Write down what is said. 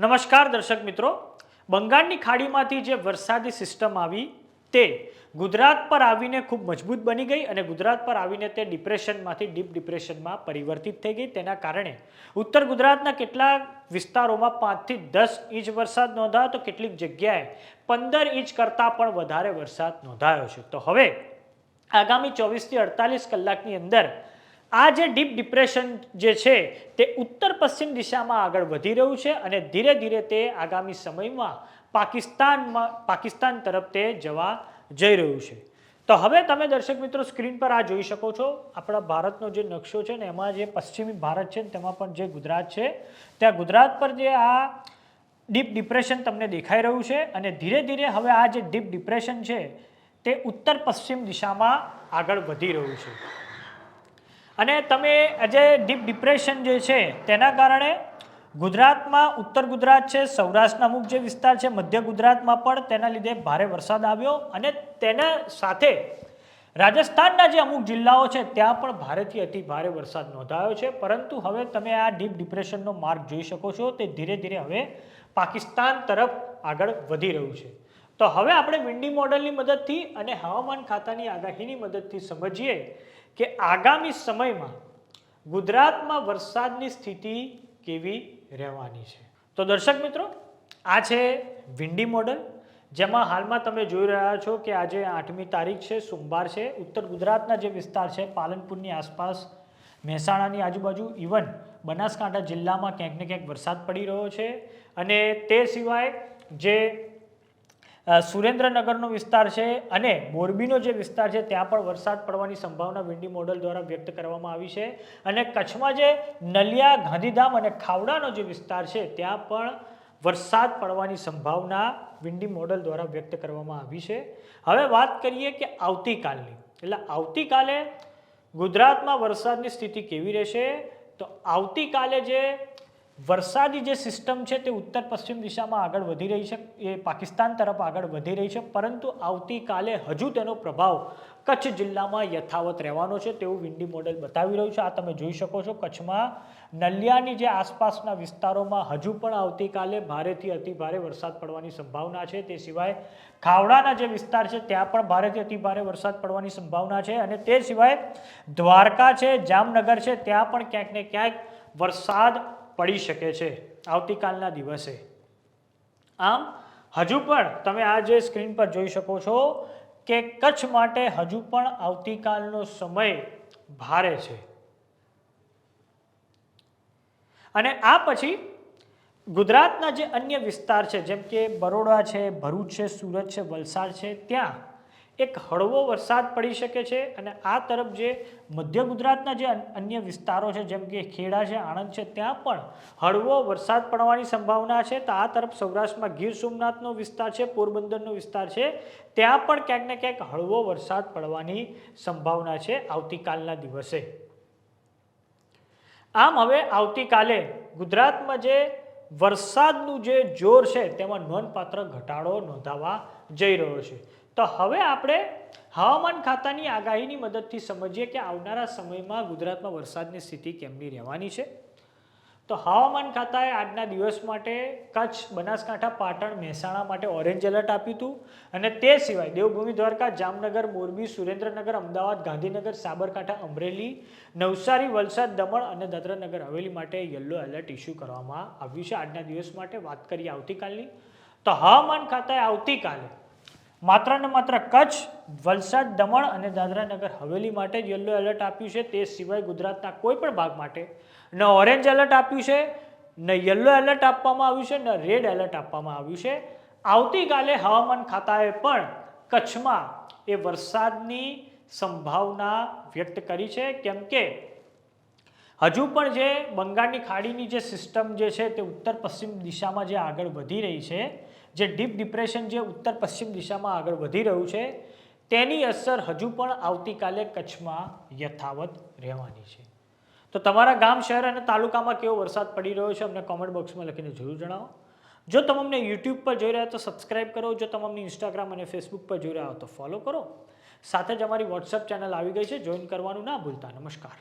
નમસ્કાર દર્શક મિત્રો. બંગાળની ખાડીમાંથી જે વરસાદી સિસ્ટમ આવી તે ગુજરાત પર આવીને ખૂબ મજબૂત બની ગઈ અને ગુજરાત પર આવીને તે ડિપ્રેશનમાંથી, ડીપ ડિપ્રેશનમાં પરિવર્તિત થઈ ગઈ. તેના કારણે ઉત્તર ગુજરાતના કેટલાક વિસ્તારોમાં પાંચથી દસ ઇંચ વરસાદ નોંધાયો. તો કેટલીક જગ્યાએ પંદર ઇંચ કરતાં પણ વધારે વરસાદ નોંધાયો છે. તો હવે આગામી ચોવીસથી અડતાલીસ કલાકની અંદર આ જે ડીપ ડિપ્રેશન જે છે, તે ઉત્તર પશ્ચિમ દિશામાં આગળ વધી રહ્યું છે અને ધીરે ધીરે તે આગામી સમયમાં પાકિસ્તાનમાં, પાકિસ્તાન તરફ તે જવા જઈ રહ્યું છે. તો હવે તમે દર્શક મિત્રો સ્ક્રીન પર આ જોઈ શકો છો, આપણા ભારતનો જે નકશો છે ને, એમાં જે પશ્ચિમી ભારત છે ને, તેમાં પણ જે ગુજરાત છે, ત્યાં ગુજરાત પર જે આ ડીપ ડિપ્રેશન તમને દેખાઈ રહ્યું છે અને ધીરે ધીરે હવે આ જે ડીપ ડિપ્રેશન છે, તે ઉત્તર પશ્ચિમ દિશામાં આગળ વધી રહ્યું છે. અને તમે આજે ડીપ ડિપ્રેશન જે છે, તેના કારણે ગુજરાતમાં, ઉત્તર ગુજરાત છે, સૌરાષ્ટ્રના અમુક જે વિસ્તાર છે, મધ્ય ગુજરાતમાં પણ તેના લીધે ભારે વરસાદ આવ્યો અને તેના સાથે રાજસ્થાનના જે અમુક જિલ્લાઓ છે, ત્યાં પણ ભારેથી અતિ ભારે વરસાદ નોંધાયો છે. પરંતુ હવે તમે આ ડીપ ડિપ્રેશનનો માર્ગ જોઈ શકો છો, તે ધીરે ધીરે હવે પાકિસ્તાન તરફ આગળ વધી રહ્યું છે. તો હવે આપણે વિન્ડી મોડલની મદદથી અને હવામાન ખાતાની આગાહીની મદદથી સમજીએ કે આગામી સમયમાં ગુજરાતમાં વરસાદની સ્થિતિ કેવી રહેવાની છે? તો દર્શક મિત્રો, આ છે વિન્ડી મોડલ, જેમાં હાલમાં તમે જોઈ રહ્યા છો કે આજે આઠમી તારીખ છે, સોમવાર છે. ઉત્તર ગુજરાતના જે વિસ્તાર છે, પાલનપુરની આસપાસ, મહેસાણાની આજુબાજુ, ઇવન બનાસકાંઠા જિલ્લામાં ક્યાંક ને ક્યાંક વરસાદ પડી રહ્યો છે. અને તે સિવાય જે સુરેન્દ્રનગરનો વિસ્તાર છે અને મોરબીનો જે વિસ્તાર છે, ત્યાં પણ વરસાદ પડવાની સંભાવના વિન્ડી મોડલ દ્વારા વ્યક્ત કરવામાં આવી છે. અને કચ્છમાં જે નલિયા, ગાંધીધામ અને ખાવડાનો જે વિસ્તાર છે, ત્યાં પણ વરસાદ પડવાની સંભાવના વિન્ડી મોડલ દ્વારા વ્યક્ત કરવામાં આવી છે. હવે વાત કરીએ કે આવતીકાલની. એટલે આવતીકાલે ગુજરાતમાં વરસાદની સ્થિતિ કેવી રહેશે? તો આવતીકાલે જે વરસાદી જે સિસ્ટમ છે તે ઉત્તર પશ્ચિમ દિશામાં આગળ વધી રહી છે, એ પાકિસ્તાન તરફ આગળ વધી રહી છે, પરંતુ આવતીકાલે હજુ તેનો પ્રભાવ કચ્છ જિલ્લામાં યથાવત રહેવાનો છે તેવું વિન્ડી મોડેલ બતાવી રહ્યું છે. આ તમે જોઈ શકો છો, કચ્છમાં નલિયાની જે આસપાસના વિસ્તારોમાં હજુ પણ આવતીકાલે ભારેથી અતિ ભારે વરસાદ પડવાની સંભાવના છે. તે સિવાય ખાવડાના જે વિસ્તાર છે, ત્યાં પણ ભારેથી અતિ ભારે વરસાદ પડવાની સંભાવના છે અને તે સિવાય દ્વારકા છે, જામનગર છે, ત્યાં પણ ક્યાંક ને ક્યાંક વરસાદ પડી શકે છે આવતીકાલના દિવસે. આમ, હજુ પણ તમે આ જે સ્ક્રીન પર જોઈ શકો છો કે કચ્છ માટે હજુ પણ આવતીકાલનો સમય ભારે છે. અને આ પછી ગુજરાતના જે અન્ય વિસ્તાર છે, જેમ કે બરોડા છે, ભરૂચ છે, સુરત છે, વલસાડ છે, ત્યાં એક હળવો વરસાદ પડી શકે છે અને આ તરફ જે મધ્ય ગુજરાતના જે અન્ય વિસ્તારો છે, જેમ કે ખેડા છે, આણંદ છે, ત્યાં પણ હળવો વરસાદ પડવાની સંભાવના છે. તો આ તરફ સૌરાષ્ટ્રમાં ગીર સોમનાથનો વિસ્તાર છે, પોરબંદરનો વિસ્તાર છે, ત્યાં પણ ક્યાંક ને ક્યાંક હળવો વરસાદ પડવાની સંભાવના છે આવતીકાલના દિવસે. આમ હવે આવતીકાલે ગુજરાતમાં જે વરસાદનું જે જોર છે, તેમાં નોંધપાત્ર ઘટાડો નોંધાવા જઈ રહ્યો છે. તો હવે આપણે હવામાન ખાતાની આગાહીની મદદથી સમજીએ કે આવનારા સમયમાં ગુજરાતમાં વરસાદની સ્થિતિ કેમની રહેવાની છે. તો હવામાન ખાતાએ આજના દિવસ માટે કચ્છ, બનાસકાંઠા, પાટણ, મહેસાણા માટે ઓરેન્જ એલર્ટ આપ્યું હતું અને તે સિવાય દેવભૂમિ, દ્વારકા, જામનગર, મોરબી, સુરેન્દ્રનગર, અમદાવાદ, ગાંધીનગર, સાબરકાંઠા, અમરેલી, નવસારી, વલસાડ, દમણ અને દાદરાનગર હવેલી માટે યલો એલર્ટ ઇસ્યુ કરવામાં આવ્યું છે. આજના દિવસ માટે વાત કરીએ આવતીકાલની. તો હવામાન ખાતાએ આવતીકાલે માત્ર ને માત્ર કચ્છ, વલસાડ, દમણ અને દાદરાનગર હવેલી માટે જ યલો એલર્ટ આપ્યું છે. તે સિવાય ગુજરાતના કોઈ પણ ભાગ માટે ન ઓરેન્જ એલર્ટ આપ્યું છે, ન યલો એલર્ટ આપવામાં આવ્યું છે, ન રેડ એલર્ટ આપવામાં આવ્યું છે. આવતીકાલે હવામાન ખાતાએ પણ કચ્છમાં એ વરસાદની સંભાવના વ્યક્ત કરી છે. કેમ કે હજુ પણ જે બંગાળની ખાડીની જે સિસ્ટમ જે છે તે ઉત્તર પશ્ચિમ દિશામાં જે આગળ વધી રહી છે, જે ડીપ ડિપ્રેશન જે ઉત્તર પશ્ચિમ દિશામાં આગળ વધી રહ્યું છે, તેની અસર હજુ પણ આવતીકાલે કચ્છમાં યથાવત રહેવાની છે. તો તમારા ગામ, શહેર અને તાલુકામાં કેવો વરસાદ પડી રહ્યો છે અમને કોમેન્ટ બોક્સમાં લખીને જરૂર જણાવો. જો તમે અમને યુટ્યુબ પર જોઈ રહ્યા તો સબસ્ક્રાઈબ કરો. જો તમે અમને ઇન્સ્ટાગ્રામ અને ફેસબુક પર જોઈ રહ્યા હો તો ફોલો કરો. સાથે જ અમારી વોટ્સઅપ ચેનલ આવી ગઈ છે. જોઈન કરવાનું ના ભૂલતા. નમસ્કાર.